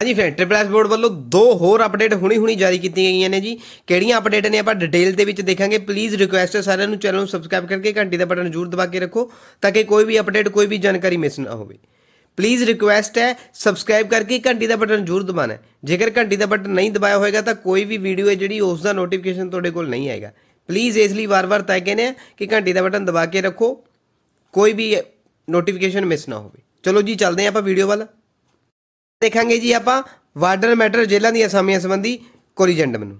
ਹਾਂਜੀ friend triple S board ਵੱਲੋਂ ਦੋ ਹੋਰ ਅਪਡੇਟ ਹੁਣੀ ਹੁਣੀ ਜਾਰੀ ਕੀਤੀਆਂ ਗਈਆਂ ਨੇ ਜੀ। ਕਿਹੜੀਆਂ ਅਪਡੇਟ ਨੇ ਆਪਾਂ ਡਿਟੇਲ ਦੇ ਵਿੱਚ ਦੇਖਾਂਗੇ। ਪਲੀਜ਼ ਰਿਕੁਐਸਟ ਹੈ ਸਾਰਿਆਂ ਨੂੰ, ਚੈਨਲ ਨੂੰ ਸਬਸਕ੍ਰਾਈਬ ਕਰਕੇ ਘੰਟੀ ਦਾ ਬਟਨ ਜ਼ਰੂਰ ਦਬਾ ਕੇ ਰੱਖੋ, ਤਾਂ ਕਿ ਕੋਈ ਵੀ ਅਪਡੇਟ ਕੋਈ ਵੀ ਜਾਣਕਾਰੀ ਮਿਸ ਨਾ ਹੋਵੇ। ਪਲੀਜ਼ ਰਿਕੁਐਸਟ ਹੈ ਸਬਸਕ੍ਰਾਈਬ ਕਰਕੇ ਘੰਟੀ ਦਾ ਬਟਨ ਜ਼ਰੂਰ ਦਬਾਣਾ ਜੇਕਰ ਘੰਟੀ ਦਾ ਬਟਨ ਨਹੀਂ ਦਬਾਇਆ ਹੋਏਗਾ, ਤਾਂ ਕੋਈ ਵੀ ਵੀਡੀਓ ਹੈ ਜਿਹੜੀ ਉਸ ਦਾ ਨੋਟੀਫਿਕੇਸ਼ਨ ਤੁਹਾਡੇ ਕੋਲ ਨਹੀਂ ਆਏਗਾ। ਪਲੀਜ਼ ਇਸ ਲਈ ਵਾਰ-ਵਾਰ ਤੈਅ ਕਹਿੰਦੇ ਆ ਕਿ ਘੰਟੀ ਦਾ ਬਟਨ ਦਬਾ ਕੇ ਰੱਖੋ, ਕੋਈ ਵੀ ਨੋਟੀਫਿਕੇਸ਼ਨ ਮਿਸ ਨਾ ਹੋਵੇ। ਚਲੋ ਜੀ, ਚੱਲਦੇ ਹਾਂ ਆਪਾਂ ਵੀਡੀਓ ਵੱਲ। ਦੇਖਾਂਗੇ ਜੀ ਆਪਾਂ ਵਾਰਡਰ ਮੈਟਰ ਜੇਲ੍ਹਾਂ ਦੀਆਂ ਅਸਾਮੀਆਂ ਸੰਬੰਧੀ ਕੋਰੀਜੈਂਡਮ ਨੂੰ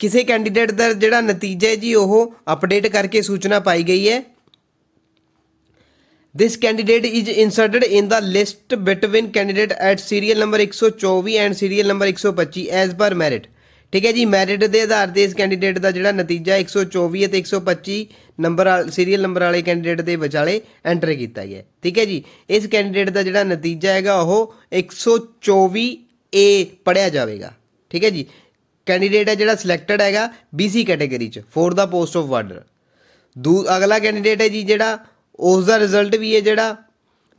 ਕਿਸੇ ਕੈਂਡੀਡੇਟ ਦਾ ਜਿਹੜਾ ਨਤੀਜਾ ਹੈ ਜੀ ਉਹ ਅਪਡੇਟ ਕਰਕੇ ਸੂਚਨਾ ਪਾਈ ਗਈ ਹੈ This candidate is inserted in the list between candidate at serial number 124 and serial number 125 as per merit. ਠੀਕ ਹੈ ਜੀ ਮੈਰਿਟ ਦੇ ਆਧਾਰ ਤੇ ਇਸ ਕੈਂਡੀਡੇਟ ਦਾ ਜਿਹੜਾ ਨਤੀਜਾ 124 ਅਤੇ 125 ਨੰਬਰ ਸੀਰੀਅਲ ਨੰਬਰ ਵਾਲੇ ਕੈਂਡੀਡੇਟ ਦੇ ਵਿਚਾਲੇ ਐਂਟਰ ਕੀਤਾ ਗਿਆ ਠੀਕ ਹੈ ਜੀ, ਇਸ ਕੈਂਡੀਡੇਟ ਦਾ ਜਿਹੜਾ ਨਤੀਜਾ ਹੈਗਾ, ਉਹ 124 ਏ ਪੜਿਆ ਜਾਵੇਗਾ। ਠੀਕ ਹੈ ਜੀ ਕੈਂਡੀਡੇਟ ਹੈ ਜਿਹੜਾ ਸਿਲੈਕਟਡ ਹੈਗਾ BC ਕੈਟਾਗਰੀ ਚ ਫੋਰ ਦਾ ਪੋਸਟ ਆਫ ਵਾਰਡਰ ਦੂ, ਅਗਲਾ ਕੈਂਡੀਡੇਟ ਹੈ ਜੀ ਜਿਹੜਾ, ਉਸ ਦਾ ਰਿਜ਼ਲਟ ਵੀ ਹੈ ਜਿਹੜਾ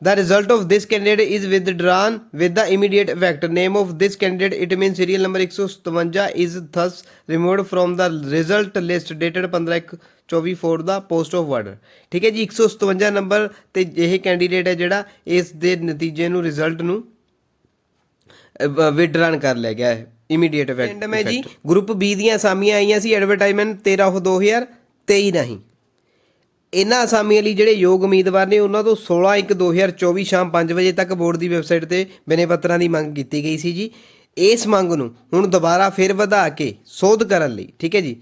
the result of this candidate is withdrawn with the immediate effect name of this candidate it means serial number 157 is thus removed from the result list dated 15/24 for the post of order ਠੀਕ ਹੈ ਜੀ 157 number ਤੇ ਇਹ candidate ਹੈ ਜਿਹੜਾ ਇਸ ਦੇ ਨਤੀਜੇ ਨੂੰ ਰਿਜ਼ਲਟ ਨੂੰ ਵਿਡਰਨ ਕਰ ਲਿਆ ਗਿਆ ਹੈ ਇਮੀਡੀਏਟ ਇਫੈਕਟ ਮੈਂ ਜੀ ਗਰੁੱਪ ਬੀ ਦੀਆਂ ਅਸਾਮੀਆਂ ਆਈਆਂ ਸੀ ਐਡਵਰਟਾਈਜ਼ਮੈਂਟ 13 ਉਹ 2023 ਨਹੀਂ ਇਹਨਾਂ ਅਸਾਮੀਆਂ ਲਈ ਜਿਹੜੇ ਯੋਗ ਉਮੀਦਵਾਰ ਨੇ, ਉਹਨਾਂ ਤੋਂ 16 1 2024 ਸ਼ਾਮ 5 ਵਜੇ ਤੱਕ ਬੋਰਡ ਦੀ ਵੈਬਸਾਈਟ ਤੇ ਬਿਨੇ ਪੱਤਰਾਂ ਦੀ ਮੰਗ ਕੀਤੀ ਗਈ ਸੀ ਜੀ। ਇਸ ਮੰਗ ਨੂੰ ਹੁਣ ਦੁਬਾਰਾ ਫਿਰ ਵਧਾ ਕੇ ਸੋਧ ਕਰਨ ਲਈ, ਠੀਕ ਹੈ ਜੀ।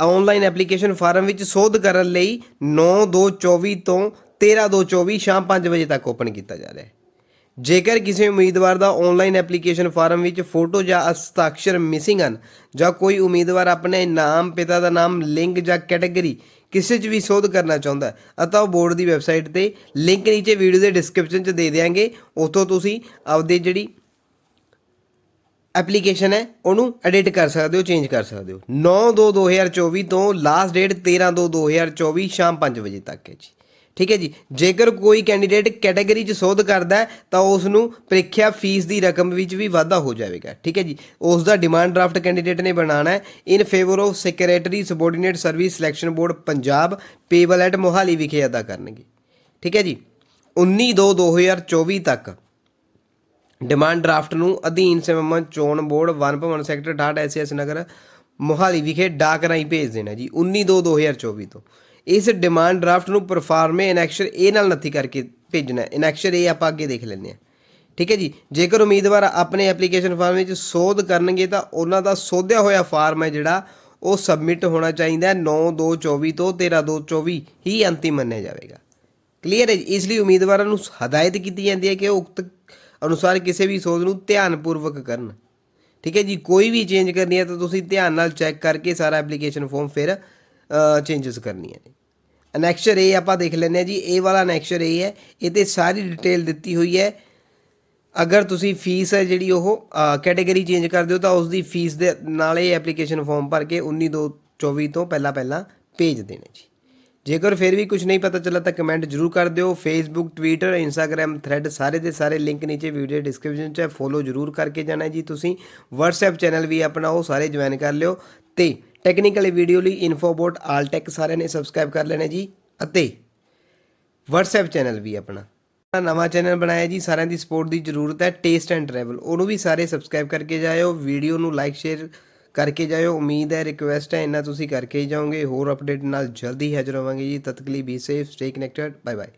ਆਨਲਾਈਨ ਐਪਲੀਕੇਸ਼ਨ ਫਾਰਮ ਵਿੱਚ ਸੋਧ ਕਰਨ ਲਈ 9 2 24 ਤੋਂ 13 2 24 ਸ਼ਾਮ 5 ਵਜੇ ਤੱਕ ਓਪਨ ਕੀਤਾ ਜਾ ਰਿਹਾ ਹੈ। ਜੇਕਰ ਕਿਸੇ ਉਮੀਦਵਾਰ ਦਾ ਆਨਲਾਈਨ ਐਪਲੀਕੇਸ਼ਨ ਫਾਰਮ ਵਿੱਚ ਫੋਟੋ ਜਾਂ ਹਸਤਾਖਰ ਮਿਸਿੰਗ ਹਨ, ਜਾਂ ਕੋਈ ਉਮੀਦਵਾਰ ਆਪਣੇ ਨਾਮ, ਪਿਤਾ ਦਾ ਨਾਮ, ਲਿੰਗ ਜਾਂ ਕੈਟਾਗਰੀ ਕਿਸੇ 'ਚ ਵੀ ਸੋਧ ਕਰਨਾ ਚਾਹੁੰਦਾ ਤਾਂ ਉਹ ਬੋਰਡ ਦੀ ਵੈਬਸਾਈਟ ਤੇ ਲਿੰਕ ਨੀਚੇ ਵੀਡੀਓ ਦੇ ਡਿਸਕ੍ਰਿਪਸ਼ਨ 'ਚ ਦੇ ਦਿਆਂਗੇ। ਉੱਥੋਂ ਤੁਸੀਂ ਆਪਦੇ ਜਿਹੜੀ ਐਪਲੀਕੇਸ਼ਨ ਹੈ, ਉਹਨੂੰ ਐਡਿਟ ਕਰ ਸਕਦੇ ਹੋ ਚੇਂਜ ਕਰ ਸਕਦੇ ਹੋ। 9 2 2024 ਤੋਂ ਲਾਸਟ ਡੇਟ 13 2 2024 ਸ਼ਾਮ 5 ਵਜੇ ਤੱਕ ਹੈ ਜੀ। ਠੀਕ ਹੈ ਜੀ। ਜੇਕਰ ਕੋਈ ਕੈਂਡੀਡੇਟ ਕੈਟਾਗਰੀ 'ਚ ਸੋਧ ਕਰਦਾ ਹੈ, ਤਾਂ ਉਸ ਨੂੰ ਪ੍ਰੀਖਿਆ ਫੀਸ ਦੀ ਰਕਮ ਵਿੱਚ ਵੀ ਵਾਧਾ ਹੋ ਜਾਵੇਗਾ। ਠੀਕ ਹੈ ਜੀ। ਉਸ ਦਾ ਡਿਮਾਂਡ ਡਰਾਫਟ ਕੈਂਡੀਡੇਟ ਨੇ ਬਣਾਉਣਾ ਹੈ। In favour of secretary subordinate service selection board Punjab payable at Mohali ਵਿਖੇ ਅਦਾ ਕਰਨਗੇ। ਠੀਕ ਹੈ ਜੀ। 19 2 2024 ਤੱਕ ਡਿਮਾਂਡ ਡਰਾਫਟ ਨੂੰ ਅਧੀਨ ਸੰਮਨ ਚੋਣ ਬੋਰਡ ਵਨ ਭਵਨ ਸੈਕਟਰ 68 ਐਸਐਸ ਨਗਰ ਮੋਹਾਲੀ ਵਿਖੇ ਡਾਕ ਰਾਹੀਂ ਭੇਜ ਦੇਣਾ ਜੀ। 19 2 2024 ਤੋਂ। ਇਸ ਡਿਮਾਂਡ ਡਰਾਫਟ ਨੂੰ ਪਰਫਾਰਮੇ ਇਨੈਕਸ਼ਰ ਇਹ ਨਾਲ ਨੱਥੀ ਕਰਕੇ ਭੇਜਣਾ ਹੈ। ਇਨੈਕਸ਼ਨ ਇਹ ਆਪਾਂ ਅੱਗੇ ਦੇਖ ਲੈਂਦੇ ਹਾਂ। ਠੀਕ ਹੈ ਜੀ? ਜੇਕਰ ਉਮੀਦਵਾਰ ਆਪਣੇ ਐਪਲੀਕੇਸ਼ਨ ਫਾਰਮ ਵਿੱਚ ਸੋਧ ਕਰਨਗੇ ਤਾਂ ਉਹਨਾਂ ਦਾ ਸੋਧਿਆ ਹੋਇਆ ਫਾਰਮ ਹੈ ਜਿਹੜਾ, ਉਹ ਸਬਮਿਟ ਹੋਣਾ ਚਾਹੀਦਾ ਹੈ। 9 2 24 ਤੋਂ 13 2 24 ਹੀ ਅੰਤਿਮ ਮੰਨਿਆ ਜਾਵੇਗਾ। ਕਲੀਅਰ ਹੈ ਜੀ? ਇਸ ਲਈ ਉਮੀਦਵਾਰਾਂ ਨੂੰ ਹਦਾਇਤ ਕੀਤੀ ਜਾਂਦੀ ਹੈ ਕਿ ਉਹ ਉਕਤ ਅਨੁਸਾਰ ਕਿਸੇ ਵੀ ਸੋਧ ਨੂੰ ਧਿਆਨਪੂਰਵਕ ਕਰਨ। ਠੀਕ ਹੈ ਜੀ? ਕੋਈ ਵੀ ਚੇਂਜ ਕਰਨੀ ਹੈ ਤਾਂ ਤੁਸੀਂ ਧਿਆਨ ਨਾਲ ਚੈੱਕ ਕਰਕੇ ਸਾਰਾ ਐਪਲੀਕੇਸ਼ਨ ਫਾਰਮ ਫਿਰ ਚੇਂਜਸ ਕਰਨੀਆਂ ਨੇ। ਅਨੈਕਸ਼ਰ ਇਹ ਆਪਾਂ ਦੇਖ ਲੈਂਦੇ ਹਾਂ ਜੀ, ਇਹ ਵਾਲਾ ਅਨੈਕਸ਼ਰ ਇਹ ਹੈ, ਇਹ ਤੇ ਸਾਰੀ ਡਿਟੇਲ ਦਿੱਤੀ ਹੋਈ ਹੈ। ਅਗਰ ਤੁਸੀਂ ਫੀਸ ਹੈ ਜਿਹੜੀ ਉਹ ਕੈਟਾਗਰੀ ਚੇਂਜ ਕਰਦੇ ਹੋ ਤਾਂ ਉਸ ਦੀ ਫੀਸ ਦੇ ਨਾਲ ਇਹ ਐਪਲੀਕੇਸ਼ਨ ਫਾਰਮ ਭਰ ਕੇ 19 2 24 ਤੋਂ ਪਹਿਲਾਂ ਪਹਿਲਾਂ ਭੇਜ ਦੇਣਾ ਜੀ। ਜੇਕਰ ਫਿਰ ਵੀ ਕੁਝ ਨਹੀਂ ਪਤਾ ਚੱਲਾ ਤਾਂ ਕਮੈਂਟ ਜਰੂਰ ਕਰ ਦਿਓ। ਫੇਸਬੁੱਕ ਟਵਿੱਟਰ ਇੰਸਟਾਗ੍ਰam ਥ੍ਰੈਡ ਸਾਰੇ ਦੇ ਸਾਰੇ ਲਿੰਕ ਨੀਚੇ ਵੀਡੀਓ ਡਿਸਕ੍ਰਿਪਸ਼ਨ 'ਚ ਹੈ। ਫੋਲੋ ਜਰੂਰ ਕਰਕੇ ਜਾਣਾ ਜੀ ਤੁਸੀਂ। WhatsApp ਚੈਨਲ ਵੀ ਆਪਣਾ ਉਹ ਸਾਰੇ ਜੁਆਇਨ ਕਰ ਲਿਓ। ਤੇ ਟੈਕਨੀਕਲ ਵੀਡੀਓ ਲਈ ਇਨਫੋਬੋਟ ਆਲਟੈਕ ਸਾਰਿਆਂ ਨੇ ਸਬਸਕ੍ਰਾਈਬ ਕਰ ਲੈਣਾ ਜੀ ਅਤੇ WhatsApp ਚੈਨਲ ਵੀ ਆਪਣਾ। ਆਪਣਾ ਨਵਾਂ ਚੈਨਲ ਬਣਾਇਆ ਜੀ, ਸਾਰਿਆਂ ਦੀ ਸਪੋਰਟ ਦੀ ਜ਼ਰੂਰਤ ਹੈ ਟੇਸਟ ਐਂਡ ਟਰੈਵਲ ਉਹਨੂੰ ਵੀ ਸਾਰੇ ਸਬਸਕ੍ਰਾਈਬ ਕਰਕੇ ਜਾਇਓ ਵੀਡੀਓ ਨੂੰ ਲਾਈਕ ਸ਼ੇਅਰ ਕਰਕੇ ਜਾਇਓ। ਉਮੀਦ ਹੈ ਰਿਕੁਐਸਟ ਹੈ, ਇੰਨਾ ਤੁਸੀਂ ਕਰਕੇ ਹੀ ਜਾਓਗੇ। ਹੋਰ ਅਪਡੇਟ ਨਾਲ ਜਲਦੀ ਹਾਜ਼ਰ ਹੋਵਾਂਗੇ ਜੀ। ਤਦ be safe stay connected bye bye